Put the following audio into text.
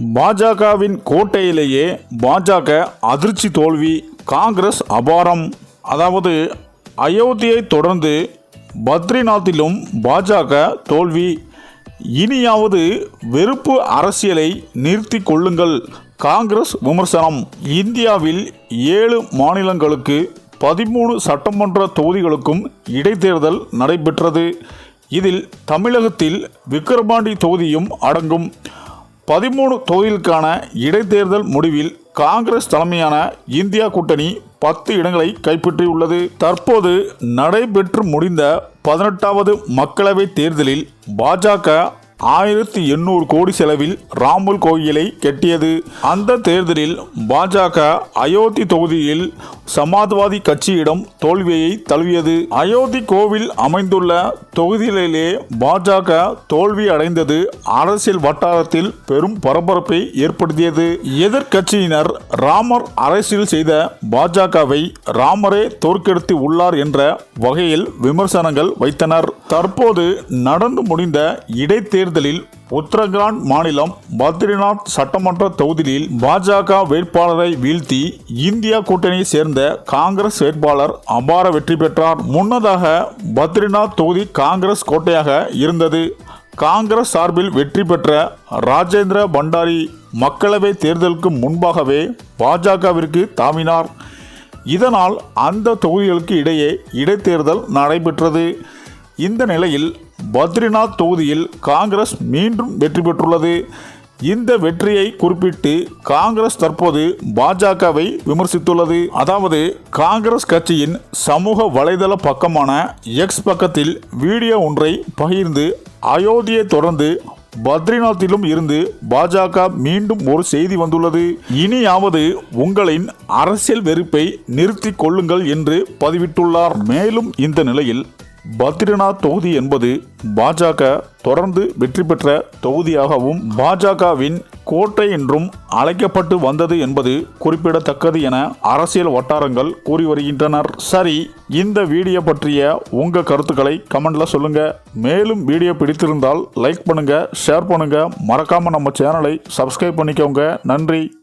பாஜகவின் கோட்டையிலேயே பாஜக அதிர்ச்சி தோல்வி காங்கிரஸ் அபாரம். அதாவது அயோத்தியை தொடர்ந்து பத்ரிநாத்திலும் பாஜக தோல்வி. இனியாவது வெறுப்பு அரசியலை நிறுத்தி கொள்ளுங்கள். காங்கிரஸ் விமர்சனம். இந்தியாவில் ஏழு மாநிலங்களுக்கு பதிமூணு சட்டமன்ற தொகுதிகளுக்கும் இடைத்தேர்தல் நடைபெற்றது. இதில் தமிழகத்தில் விக்கிரவாண்டி தொகுதியும் அடங்கும். பதிமூணு தொகுதிகளுக்கான இடைத்தேர்தல் முடிவில் காங்கிரஸ் தலைமையான இந்தியா கூட்டணி பத்து இடங்களை கைப்பற்றியுள்ளது. தற்போது நடைபெற்று முடிந்த பதினெட்டாவது மக்களவைத் தேர்தலில் பாஜக ஆயிரத்தி எண்ணூறு கோடி செலவில் ராமர் கோயிலை கட்டியது. அந்த தேர்தலில் பாஜக அயோத்தி தொகுதியில் சமாஜ்வாதி கட்சியிடம் தோல்வியை தழுவியது. அயோத்தி கோவில் அமைந்துள்ள தொகுதிகளிலே பாஜக தோல்வி அடைந்தது. அரசியல் வட்டாரத்தில் பெரும் பரபரப்பை ஏற்படுத்தியது. எதிர்கட்சியினர் ராமர் அரசியல் செய்த பாஜகவை ராமரே தோற்கெடுத்து உள்ளார் என்ற வகையில் விமர்சனங்கள் வைத்தனர். தற்போது நடந்து முடிந்த தேர்தலில் உத்தரகாண்ட் மாநிலம் பத்ரிநாத் சட்டமன்ற தொகுதியில் பாஜக வேட்பாளரை வீழ்த்தி இந்தியா கூட்டணியை சேர்ந்த காங்கிரஸ் வேட்பாளர் அபார வெற்றி பெற்றார். முன்னதாக பத்ரிநாத் தொகுதி காங்கிரஸ் கோட்டையாக இருந்தது. காங்கிரஸ் சார்பில் வெற்றி பெற்ற ராஜேந்திர பண்டாரி மக்களவை தேர்தலுக்கு முன்பாகவே பாஜகவிற்கு தாவினார். இதனால் அந்த தொகுதிகளுக்கு இடையே இடைத்தேர்தல் நடைபெற்றது. இந்த நிலையில் பத்ரிநாத் தொகுதியில் காங்கிரஸ் மீண்டும் வெற்றி பெற்றுள்ளது. இந்த வெற்றியை குறிப்பிட்டு காங்கிரஸ் தற்போது பாஜகவை விமர்சித்துள்ளது. அதாவது காங்கிரஸ் கட்சியின் சமூக வலைதள பக்கமான எக்ஸ் பக்கத்தில் வீடியோ ஒன்றை பகிர்ந்து அயோத்தியை தொடர்ந்து பத்ரிநாத்திலும் இருந்து பாஜக மீண்டும் ஒரு செய்தி வந்துள்ளது. இனியாவது உங்களின் அரசியல் வெறுப்பை நிறுத்திக் கொள்ளுங்கள் என்று பதிவிட்டுள்ளார். மேலும் இந்த நிலையில் பத்ரிநாத் தொகுதி என்பது பாஜக தொடர்ந்து வெற்றி பெற்ற தொகுதியாகவும் பாஜகவின் கோட்டை என்றும் அழைக்கப்பட்டு வந்தது என்பது குறிப்பிடத்தக்கது என அரசியல் வட்டாரங்கள் கூறி வருகின்றனர். சரி இந்த வீடியோ பற்றிய உங்க கருத்துக்களை கமெண்ட்ல சொல்லுங்க. மேலும் வீடியோ பிடித்திருந்தால் லைக் பண்ணுங்க ஷேர் பண்ணுங்க. மறக்காம நம்ம சேனலை சப்ஸ்கிரைப் பண்ணிக்கோங்க. நன்றி.